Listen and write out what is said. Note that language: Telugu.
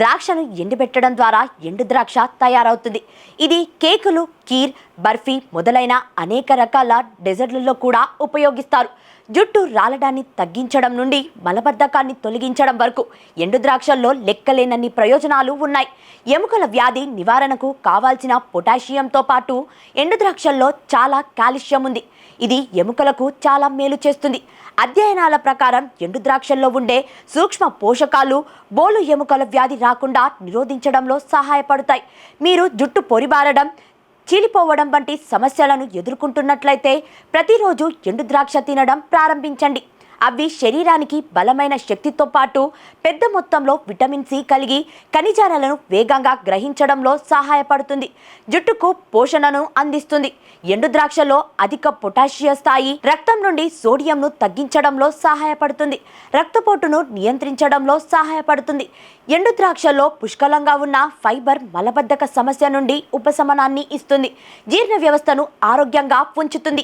ద్రాక్షను ఎండబెట్టడం ద్వారా ఎండు ద్రాక్ష తయారవుతుంది. ఇది కేకులు కీర్ బర్ఫీ మొదలైన అనేక రకాల డెజర్ట్లలో కూడా ఉపయోగిస్తారు. జుట్టు రాలడాన్ని తగ్గించడం నుండి మలబద్ధకాన్ని తొలగించడం వరకు ఎండు ద్రాక్షల్లో లెక్కలేనన్ని ప్రయోజనాలు ఉన్నాయి. ఎముకల వ్యాధి నివారణకు కావాల్సిన పొటాషియంతో పాటు ఎండు ద్రాక్షల్లో చాలా కాల్షియం ఉంది. ఇది ఎముకలకు చాలా మేలు చేస్తుంది. అధ్యయనాల ప్రకారం ఎండు ద్రాక్షల్లో ఉండే సూక్ష్మ పోషకాలు బోలు ఎముకల వ్యాధి రాకుండా నిరోధించడంలో సహాయపడతాయి. మీరు జుట్టు పొరిబారడం చీలిపోవడం వంటి సమస్యలను ఎదుర్కొంటున్నట్లయితే ప్రతిరోజు ఎండు ద్రాక్ష తినడం ప్రారంభించండి. అవి శరీరానికి బలమైన శక్తితో పాటు పెద్ద మొత్తంలో విటమిన్ సి కలిగి ఖనిజాలను వేగంగా గ్రహించడంలో సహాయపడుతుంది. జుట్టుకు పోషణను అందిస్తుంది. ఎండు ద్రాక్షలో అధిక పొటాషియం స్థాయి రక్తం నుండి సోడియంను తగ్గించడంలో సహాయపడుతుంది. రక్తపోటును నియంత్రించడంలో సహాయపడుతుంది. ఎండు ద్రాక్షలో పుష్కలంగా ఉన్న ఫైబర్ మలబద్ధక సమస్య నుండి ఉపశమనాన్ని ఇస్తుంది. జీర్ణ వ్యవస్థను ఆరోగ్యంగా ఉంచుతుంది.